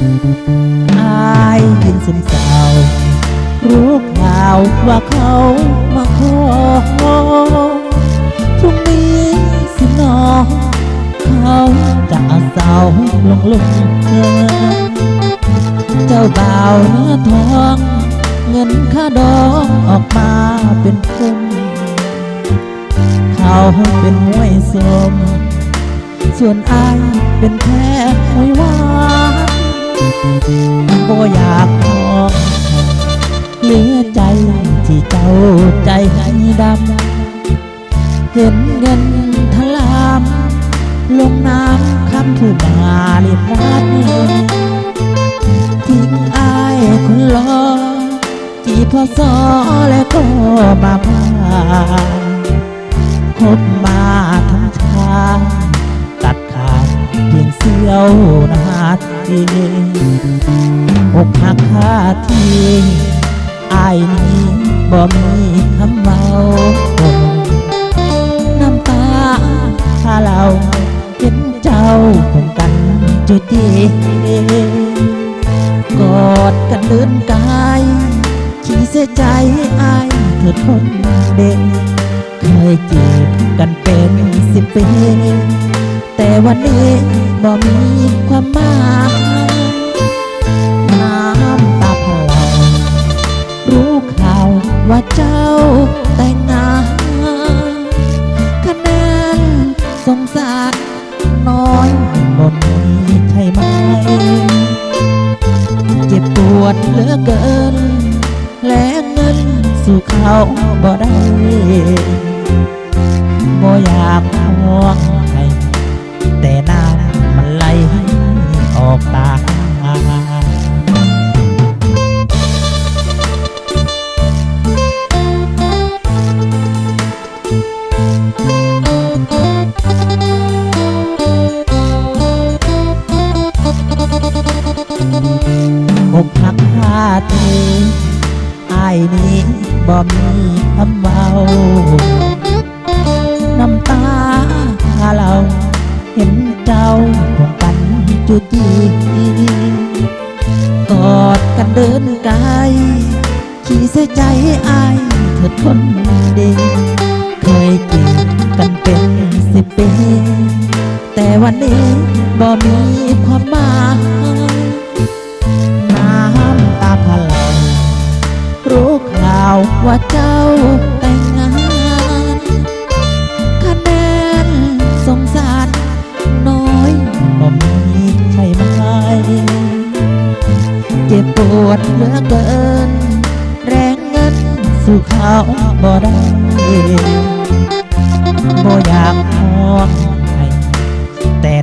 อายยินสมสาว รู้ข่าวว่าเขามาขอพรุ่งนี้สิน้องเขาจะเอาสาลงลงเธอเจ้าบ่าวเนื้อทอง เงินค่าดองออกมาเป็นพุ่มเขาเป็นมวยสมส่วนอายเป็นแค่มวยหวา บ่อยากมองเหลือใจที่เจ้าใจให้ดำเห็นเงินทลาม ลงน้ำคำผู้มาเรียนรัดทิ้งอายคนรอจีพอสอแล้วก็มาพาคบมาทั้งชาติตัดขาดเพียงเสี้ยว นาทีอกหักคาทีอายนี้บ่มีคำเมาน้ำตาพาเราเห็นเจ้าคงกันจุดจีกอดกันเดินกายขี่เสียใจอายเถิดคนเด็กเคยจีบกันเป็นสิบปีแต่วันนี้บ่มีความหมาย แต่งงานคะแนนสงสารน้อยหมดนี้ใช่ไหม เจ็บปวดเหลือเกิน และเงินสู่เขาบ่ได้บ่อยากห่วง นี้บ่มีคำเว้าน้ำตาพาเราเห็นเจ้าคงกันจุจีกอดกันเดินไกลขี่เสียใจอายเถิดคนดีเคยจีบกันเป็นสิบปีแต่วันนี้บ่มีความหมาย ว่าเจ้าแต่งงานคะแนนสงสารน้อยบ่มีใช่ไหมเจ็บปวดเหลือเกิน แรงเงินสู่เขาบ่ได้บ่อยากมองให้แต่